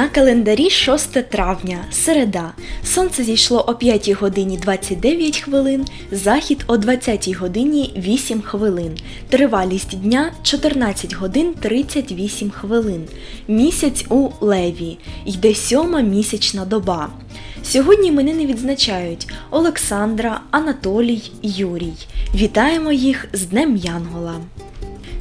На календарі 6 травня, середа. Сонце зійшло о 5 годині 29 хвилин, захід о 20 годині 8 хвилин. Тривалість дня 14 годин 38 хвилин. Місяць у леві. Йде сьома місячна доба. Сьогодні іменини відзначають Олександра, Анатолій, Юрій. Вітаємо їх з Днем Янгола.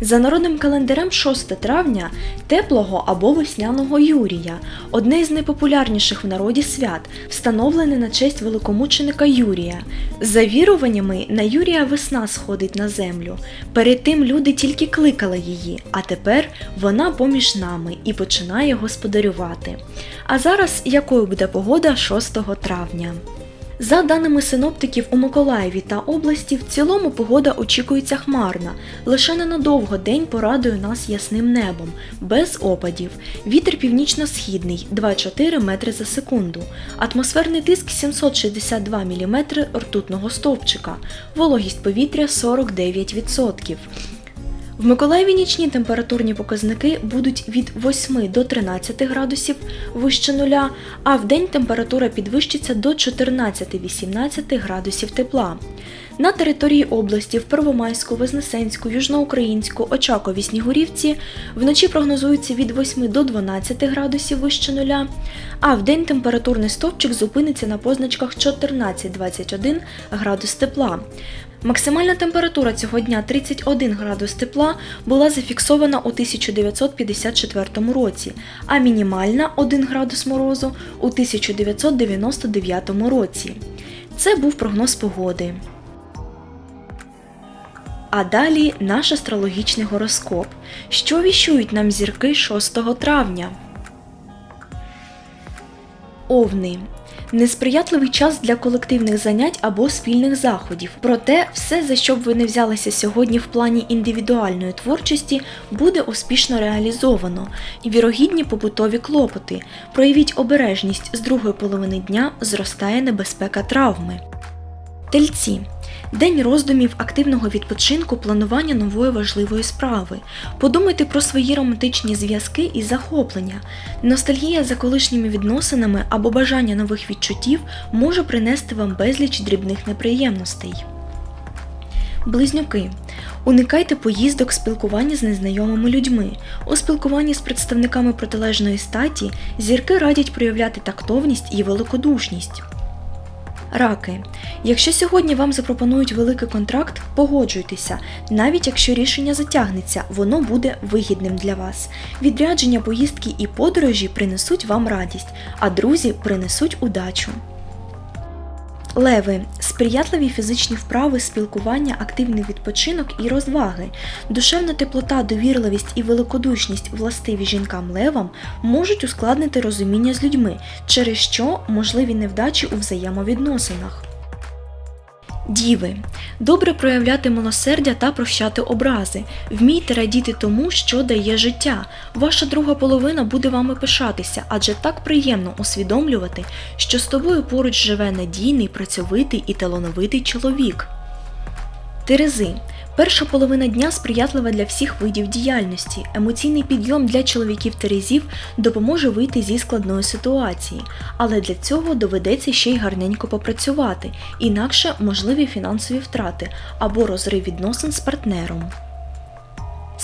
За народним календарем 6 травня теплого або весняного Юрія, одне із найпопулярніших в народі свят, встановлене на честь великомученика Юрія. За віруваннями, на Юрія весна сходить на землю. Перед тим люди тільки кликали її, а тепер вона поміж нами і починає господарювати. А зараз якою буде погода 6 травня? За даними синоптиків у Миколаєві та області, в цілому погода очікується хмарна. Лише ненадовго день порадує нас ясним небом, без опадів. Вітер північно-східний 2,4 метри за секунду. Атмосферний тиск 762 мм ртутного стовпчика. Вологість повітря 49%. В Миколаєві нічні температурні показники будуть від 8 до 13 градусів вище нуля, а в день температура підвищиться до 14-18 градусів тепла. На території області в Первомайську, Вознесенську, Южноукраїнську, Очакові, Снігурівці вночі прогнозується від 8 до 12 градусів вище нуля, а в день температурний стовпчик зупиниться на позначках 14-21 градус тепла. Максимальна температура цього дня 31 градус тепла була зафіксована у 1954 році, а мінімальна 1 градус морозу у 1999 році. Це був прогноз погоди. А далі наш астрологічний гороскоп. Що віщують нам зірки 6 травня? Овни. Несприятливий час для колективних занять або спільних заходів. Проте, все, за що б ви не взялися сьогодні в плані індивідуальної творчості, буде успішно реалізовано. Вірогідні побутові клопоти. Проявіть обережність з другої половини дня зростає небезпека травми. Тельці. День роздумів, активного відпочинку, планування нової важливої справи. Подумайте про свої романтичні зв'язки і захоплення. Ностальгія за колишніми відносинами або бажання нових відчуттів може принести вам безліч дрібних неприємностей. Близнюки. Уникайте поїздок, спілкування з незнайомими людьми. У спілкуванні з представниками протилежної статі зірки радять проявляти тактовність і великодушність. Раки. Якщо сьогодні вам запропонують великий контракт, погоджуйтеся. Навіть якщо рішення затягнеться, воно буде вигідним для вас. Відрядження, поїздки і подорожі принесуть вам радість, а друзі принесуть удачу. Леви сприятливі фізичні вправи, спілкування, активний відпочинок і розваги. Душевна теплота, довірливість і великодушність, властиві жінкам левам, можуть ускладнити розуміння з людьми, через що можливі невдачі у взаємовідносинах. Діви. Добре проявляти милосердя та прощати образи. Вмійте радіти тому, що дає життя. Ваша друга половина буде вами пишатися, адже так приємно усвідомлювати, що з тобою поруч живе надійний, працьовитий і талановитий чоловік. Терези. Перша половина дня сприятлива для всіх видів діяльності. Емоційний підйом для чоловіків Терезів допоможе вийти зі складної ситуації, але для цього доведеться ще й гарненько попрацювати, інакше можливі фінансові втрати або розрив відносин з партнером.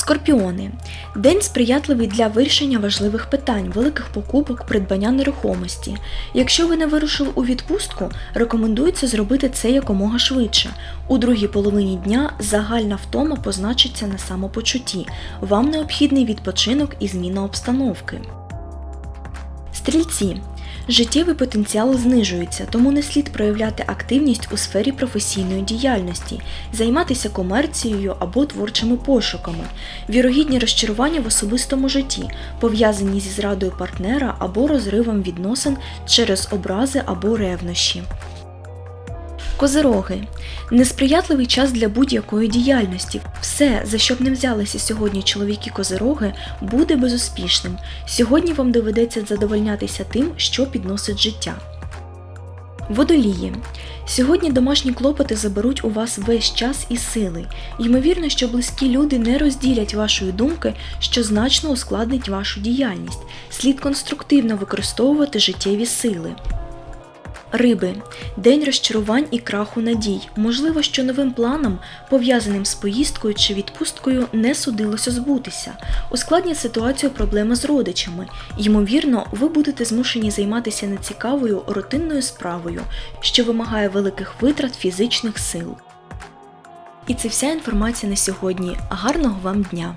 Скорпіони. День сприятливий для вирішення важливих питань, великих покупок, придбання нерухомості. Якщо ви не вирушили у відпустку, рекомендується зробити це якомога швидше. У другій половині дня загальна втома позначиться на самопочутті. Вам необхідний відпочинок і зміна обстановки. Стрільці. Життєвий потенціал знижується, тому не слід проявляти активність у сфері професійної діяльності, займатися комерцією або творчими пошуками, вірогідні розчарування в особистому житті, пов'язані зі зрадою партнера або розривом відносин через образи або ревнощі. Козироги несприятливий час для будь-якої діяльності. Все, за що б не взялися сьогодні чоловіки козироги, буде безуспішним. Сьогодні вам доведеться задовольнятися тим, що підносить життя. Водолії. Сьогодні домашні клопоти заберуть у вас весь час і сили. Ймовірно, що близькі люди не розділять вашої думки, що значно ускладнить вашу діяльність. Слід конструктивно використовувати життєві сили. Риби. День розчарувань і краху надій. Можливо, що новим планом, пов'язаним з поїздкою чи відпусткою, не судилося збутися. Ускладнять ситуацію проблеми з родичами. Ймовірно, ви будете змушені займатися нецікавою рутинною справою, що вимагає великих витрат фізичних сил. І це вся інформація на сьогодні. Гарного вам дня!